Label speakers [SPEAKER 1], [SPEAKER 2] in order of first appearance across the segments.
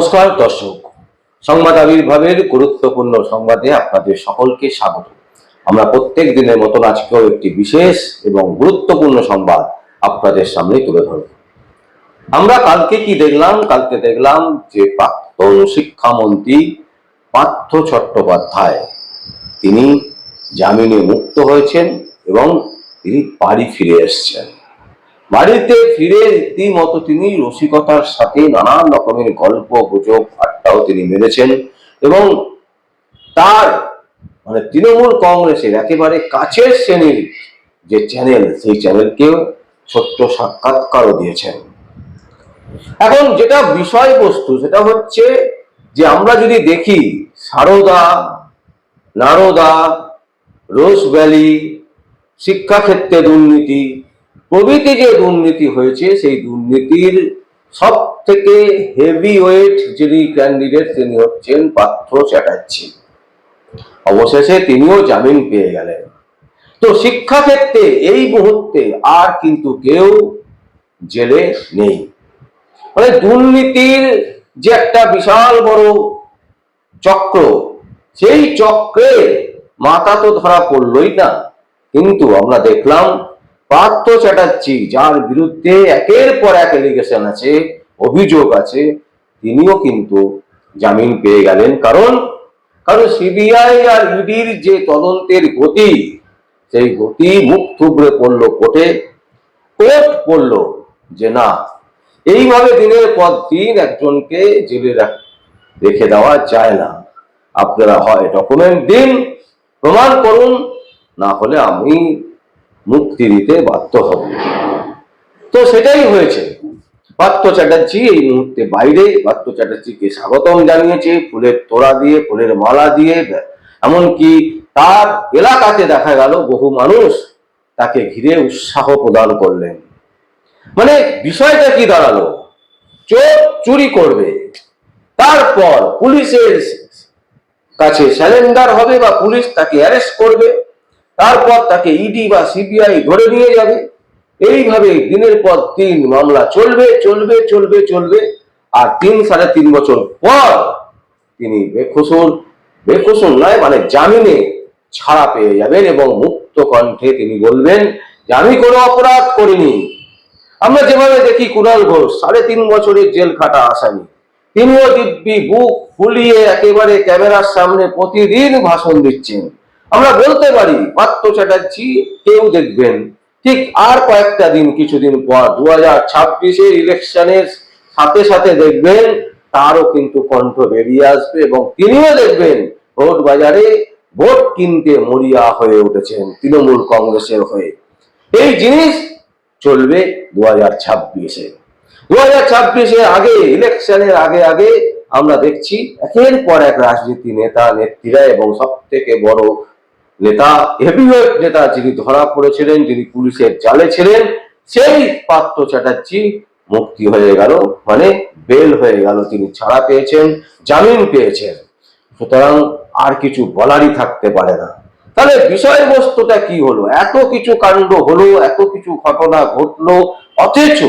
[SPEAKER 1] নমস্কার, দর্শক। সংবাদ আবির্ভাবের গুরুত্বপূর্ণ সংবাদে আপনাদের সকলকে স্বাগত। আমরা প্রত্যেক দিনের মতন আজকেও একটি বিশেষ এবং গুরুত্বপূর্ণ সংবাদ আপনাদের সামনে তুলে ধরব। আমরা কালকে কি দেখলাম? কালকে দেখলাম যে প্রাক্তন শিক্ষামন্ত্রী পার্থ চট্টোপাধ্যায়, তিনি জামিনে মুক্ত হয়েছেন এবং তিনি বাড়ি ফিরে এসেছেন। বাড়িতে ফিরে রীতিমতো তিনি রসিকতার সাথে নানান রকমের গল্প, গুজব, আড্ডাও তিনি মেরেছেন এবং তার মানে তৃণমূল কংগ্রেসের একেবারে কাছের শ্রেণির যে চ্যানেল সেই চ্যানেলকেও ছোট্ট সাক্ষাৎকারও দিয়েছেন। এখন যেটা বিষয়বস্তু সেটা হচ্ছে যে আমরা যদি দেখি সারদা, নারদা, রোজ ভ্যালি শিক্ষাক্ষেত্রে দুর্নীতি প্রভৃতি যে দুর্নীতি হয়েছে, সেই দুর্নীতির সব থেকে হেভি ওয়েট যিনি ক্যান্ডিডেট তিনি হচ্ছেন পার্থ চ্যাটার্জি। অবশেষে তিনিও জামিন পেয়ে গেলেন। তো শিক্ষাক্ষেত্রে এই মুহূর্তে আর কিন্তু কেউ জেলে নেই। মানে দুর্নীতির যে একটা বিশাল বড় চক্র, সেই চক্রে মাথা তো ধরা পড়লই না। কিন্তু আমরা দেখলাম পার্থ চ্যাটার্জি, যার বিরুদ্ধে একের পর এক এলিগেশন আছে, অভিযোগ আছে, তিনিও কিন্তু জামিন পেয়ে গেলেন। কারণ কারণ সিবিআই আর ইডির যে তদন্তের গতি, সেই গতি মুখ থুবড়ে পড়ল কোর্টে। কোর্ট বলল যে না, এইভাবে দিনের পর দিন একজনকে জেলে রেখে দেওয়া যায় না। আপনারা হয় ডকুমেন্ট দিন, প্রমাণ করুন, না হলে আমি মুক্তি দিতে বাধ্য হব। তো সেটাই হয়েছে। পার্থ চ্যাটার্জি এই মুহূর্তে বাইরে পার্থ চ্যাটার্জিকে স্বাগতম জানিয়েছে, ফুলের তোড়া দিয়ে, ফুলের মালা দিয়ে এমনকি তার এলাকাতে দেখা গেল বহু মানুষ তাকে ঘিরে উৎসাহ প্রদান করলেন। মানে বিষয়টা কি দাঁড়াল? চোর চুরি করবে। তারপর পুলিশের কাছে স্যালেন্ডার হবে বা পুলিশ তাকে অ্যারেস্ট করবে। তারপর তাকে ইডি বা সিবিআই ধরে নিয়ে যাবে। এইভাবে দিনের পর দিন মামলা চলবে চলবে চলবে চলবে। আর তিন সাড়ে তিন বছর পর তিনি বেকসুর বেকসুর নয় মানে জামিনে ছাড়া পেয়ে যাবেন এবং মুক্ত কণ্ঠে তিনি বলবেন যে, আমি কোনো অপরাধ করিনি। আমরা যেভাবে দেখি কুণাল ঘোষ, সাড়ে তিন বছরের জেল খাটা আসামি। তিনিও দিব্যি বুক ফুলিয়ে একেবারে ক্যামেরার সামনে প্রতিদিন ভাষণ দিচ্ছেন। আমরা বলতে পারি পার্থ চ্যাটার্জি, কেউ দেখবেন। ঠিক আর কয়েকটা দিন, কিছুদিন পর দু হাজার ছাব্বিশের ইলেকশনের সাথে সাথে দেখবেন, তারও কিন্তু কণ্ঠ বেরিয়ে আসবে এবং তিনিও দেখবেন ভোট বাজারে ভোট কিনতে মরিয়া হয়ে উঠেছেন তৃণমূল কংগ্রেসের হয়ে। এই জিনিস চলবে দু হাজার ছাব্বিশে। দু হাজার ছাব্বিশের আগে, ইলেকশনের আগে আগে আমরা দেখছি, একের পর এক রাজনীতি নেতা, নেত্রীরা এবং সব থেকে বড় নেতা হেভিওয়েট নেতা যিনি ধরা পড়েছিলেন, যিনি পুলিশের জালে ছিলেন, সেই পার্থ চ্যাটার্জি মুক্তি হয়ে গেল মানে বেল হয়ে গেল, তিনি ছাড়া পেয়েছেন, জামিন পেয়েছেন। সুতরাং আর কিছু বলারই থাকতে পারে না। তাহলে বিষয়বস্তুটা কি হলো? এত কিছু কাণ্ড হলো, এত কিছু ঘটনা ঘটলো, অথচ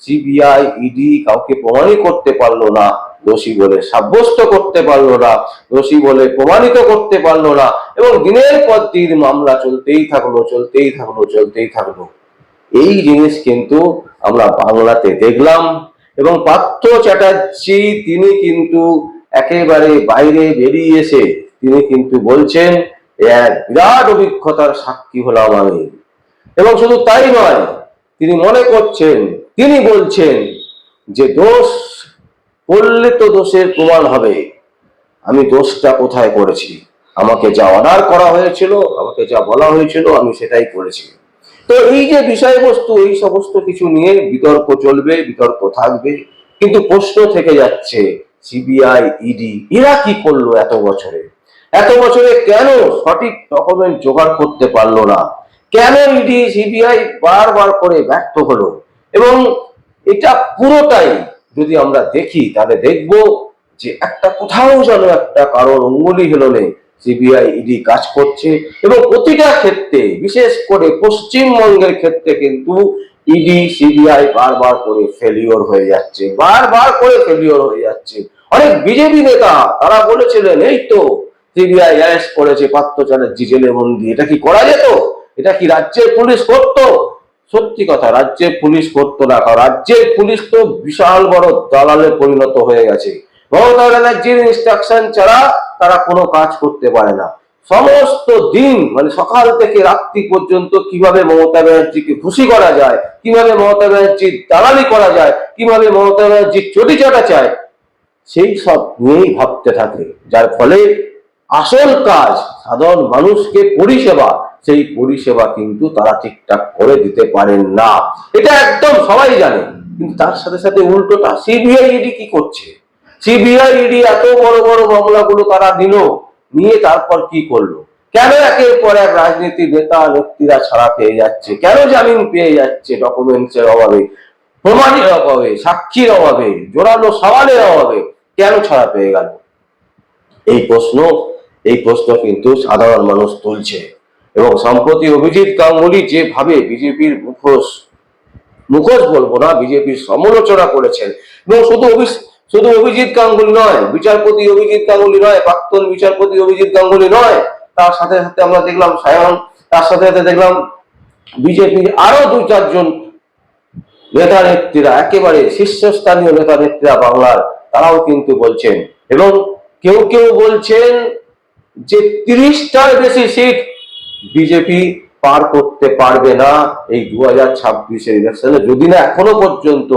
[SPEAKER 1] সিবিআই, ইডি কাউকে প্রমাণই করতে পারল না। দোষী বলে সাব্যস্ত করতে পারল না, দোষী বলে প্রমাণিত করতে পারল না এবং দিনের পর দিন মামলা চলতেই থাকল চলতেই থাকল চলতেই থাকল। এই জিনিস কিন্তু আমরা বাংলাতে দেখলাম এবং পার্থ চ্যাটার্জি তিনি কিন্তু একেবারে বাইরে বেরিয়ে এসে তিনি কিন্তু বলছেন এক বিরাট অভিজ্ঞতার সাক্ষী হলাম আমি। এবং শুধু তাই নয়, তিনি মনে করছেন, তিনি বলছেন যে দোষ করলে তো দোষের প্রমাণ হবে। আমি দোষটা কোথায় করেছি? আমাকে যা অর্ডার করা হয়েছিল, আমাকে যা বলা হয়েছিল, আমি সেটাই করেছি। তো এই যে বিষয়বস্তু, এই সমস্ত কিছু নিয়ে বিতর্ক চলবে, বিতর্ক থাকবে। কিন্তু প্রশ্ন থেকে যাচ্ছে সিবিআই ইডি এরা কি করল এত বছরে? এত বছরে কেন সঠিক ডকুমেন্ট জোগাড় করতে পারল না? কেন ইডি সিবিআই বারবার করে ব্যর্থ হলো? এবং এটা পুরোটাই যদি আমরা দেখি, তাহলে দেখব যে একটা কোথাও যেন একটা কারোর অঙ্গুলি হেলনে সিবিআই ইডি কাজ করছে এবং প্রতিটা ক্ষেত্রে, বিশেষ করে পশ্চিমবঙ্গের ক্ষেত্রে কিন্তু ইডি, সিবিআই বারবার করে ফেলিওর হয়ে যাচ্ছে, বারবার করে ফেলিওর হয়ে যাচ্ছে। অনেক বিজেপি নেতা, তারা বলেছিলেন, এই তো সিবিআই অ্যারেস্ট করেছে পার্থ চ্যাটার্জি জেলে বন্দি, এটা কি করা যেত? এটা কি রাজ্যের পুলিশ করতো? সত্যি কথা রাজ্যের পুলিশ করতো কারণ রাজ্যের পুলিশ তো বিশাল বড় দালালে পরিণত হয়ে গেছে। মমতা ব্যানার্জির ইনস্ট্রাকশন ছাড়া তারা কোনো কাজ করতে পারে না। সমস্ত দিন মানে সকাল থেকে রাত্রি পর্যন্ত কীভাবে মমতা ব্যানার্জিকে খুশি করা যায়, কীভাবে মমতা ব্যানার্জির দালালি করা যায়, কীভাবে মমতা ব্যানার্জির চটি চাটা চায়, সেই সব নিয়েই ভাবতে থাকে। যার ফলে আসল কাজ সাধারণ মানুষকে পরিষেবা সেই পরিষেবা কিন্তু তারা ঠিকঠাক করে দিতে পারেন না। এটা একদম সবাই জানে। কিন্তু তার সাথে সাথে উল্টোটা সিবিআই ইডি কি করছে? সিবিআই ইডি এত বড় বড় মামলাগুলো তারা দিল, নিয়ে তারপর কি করল? কেন একের পর এক রাজনীতির নেতা নেত্রীরা ছাড়া পেয়ে যাচ্ছে? কেন জামিন পেয়ে যাচ্ছে ডকুমেন্টসের অভাবে, প্রমাণের অভাবে, সাক্ষীর অভাবে, জোরালো সওয়ালের অভাবে? কেন ছাড়া পেয়ে গেল? এই প্রশ্ন এই প্রশ্ন কিন্তু সাধারণ মানুষ তুলছে। এবং সম্প্রতি অভিজিৎ গাঙ্গুলি যেভাবে বিজেপির মুখোশ মুখোশ বলব না, বিজেপির সমালোচনা করেছেন। এবং শুধু শুধু অভিজিৎ গাঙ্গুলি নয়, বিচারপতি অভিজিৎ গাঙ্গুলি নয়, প্রাক্তন বিচারপতি অভিজিৎ গাঙ্গুলি নয়, তার সাথে সাথে আমরা দেখলাম সায়ন, তার সাথে সাথে দেখলাম বিজেপির আরও দু চারজন নেতা নেত্রীরা, একেবারে শীর্ষস্থানীয় নেতা নেত্রীরা বাংলার, তারাও কিন্তু বলছেন। এবং কেউ কেউ বলছেন যে তিরিশটার বেশি সিট বিজেপি পার করতে পারবে না এই দু হাজার ছাব্বিশের ইলেকশনে, যদি না এখনও পর্যন্ত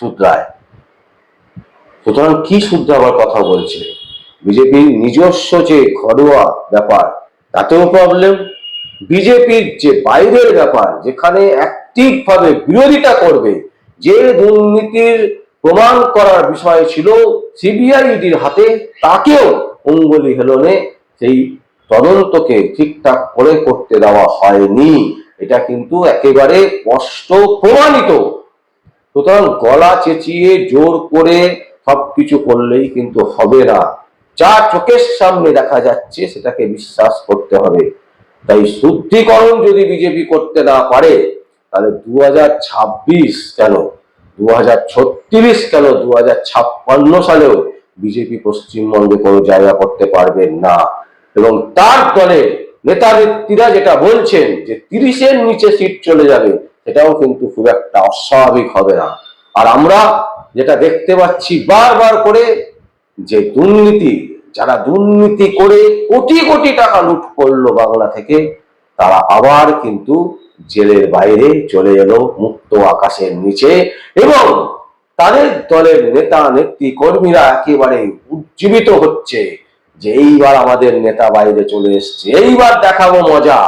[SPEAKER 1] শুধরায়। সুতরাং কি শুধরাবার কথা বলছে? বিজেপির নিজস্ব যে ঘরোয়া ব্যাপার, তাতেও প্রবলেম বিজেপির যে বাইরের ব্যাপার, যেখানে অ্যাক্টিভ ভাবে বিরোধিতা করবে, যে দুর্নীতির প্রমাণ করার বিষয় ছিল, সিবিআইডির হাতে, তাকেও অঙ্গুলি হেলনে সেই তদন্তকে ঠিকঠাক করে করতে দেওয়া হয়নি। এটা কিন্তু একেবারে স্পষ্ট প্রমাণিত। সুতরাং গলা চেঁচিয়ে জোর করে সবকিছু করলেই কিন্তু হবে না। যা চোখের সামনে দেখা যাচ্ছে, সেটাকে বিশ্বাস করতে হবে। তাই শুদ্ধিকরণ যদি বিজেপি করতে না পারে, তাহলে দু হাজার ছাব্বিশ কেন দু হাজার ছত্রিশ কেন দু হাজার ছাপ্পান্ন সালেও বিজেপি পশ্চিমবঙ্গে কোনো জায়গা করতে পারবেন না? এবং তার দলের নেতা নেত্রীরা যেটা বলছেন যে তিরিশের নিচে সিট চলে যাবে, সেটাও কিন্তু খুব একটা অস্বাভাবিক হবে না। আর আমরা যেটা দেখতে পাচ্ছি বারবার করে যে দুর্নীতি, যারা দুর্নীতি করে কোটি কোটি টাকা লুট করল বাংলা থেকে, তারা আবার কিন্তু জেলের বাইরে চলে এলো মুক্ত আকাশের নিচে এবং তাদের দলের নেতা নেত্রী কর্মীরা একেবারে উজ্জীবিত হচ্ছে। যে এইবার আমাদের নেতা বাইরে চলে এসছে, এইবার দেখাবো মজা।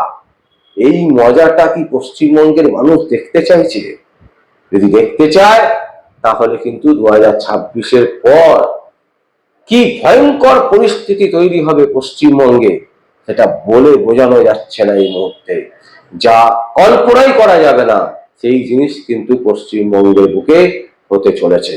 [SPEAKER 1] এই মজাটা কি পশ্চিমবঙ্গের মানুষ দেখতে চাইছে? যদি দেখতে চায়, তাহলে কিন্তু দু হাজার ছাব্বিশের পর কি ভয়ঙ্কর পরিস্থিতি তৈরি হবে পশ্চিমবঙ্গে, সেটা বলে বোঝানো যাচ্ছে না এই মুহূর্তে। যা কল্পনাই করা যাবে না, সেই জিনিস কিন্তু পশ্চিমবঙ্গের বুকে হতে চলেছে।